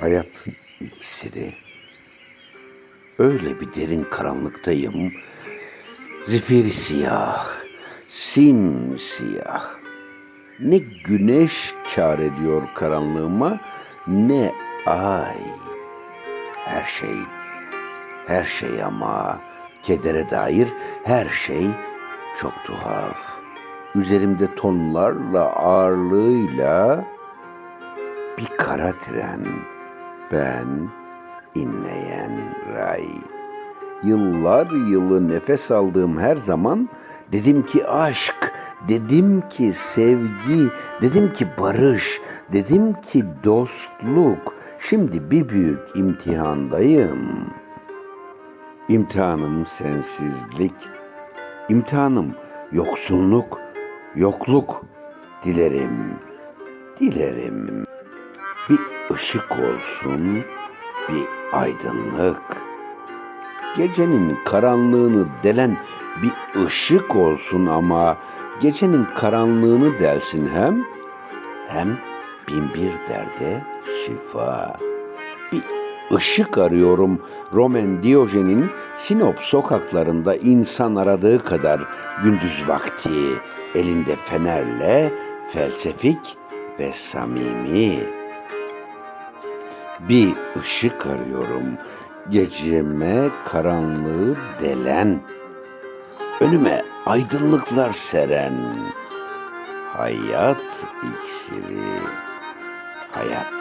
Hayat iksiri. Öyle bir derin karanlıktayım. Zifiri siyah, simsiyah. Ne güneş kar ediyor karanlığıma, ne ay. Her şey, her şey ama kedere dair her şey çok tuhaf. Üzerimde tonlarla ağırlığıyla bir kara tren. Ben inleyen ray. Yıllar yılı nefes aldığım her zaman dedim ki aşk, dedim ki sevgi, dedim ki barış, dedim ki dostluk. Şimdi bir büyük imtihandayım. İmtihanım sensizlik, imtihanım yoksunluk, yokluk. Dilerim, dilerim bir ışık olsun, bir aydınlık. Gecenin karanlığını delen bir ışık olsun ama gecenin karanlığını delsin hem hem bin bir derde şifa. Bir ışık arıyorum Roman Diyojen'in Sinop sokaklarında insan aradığı kadar gündüz vakti elinde fenerle felsefik ve samimi. Bir ışık arıyorum. Geceme karanlığı delen, önüme aydınlıklar seren, hayat iksiri, hayat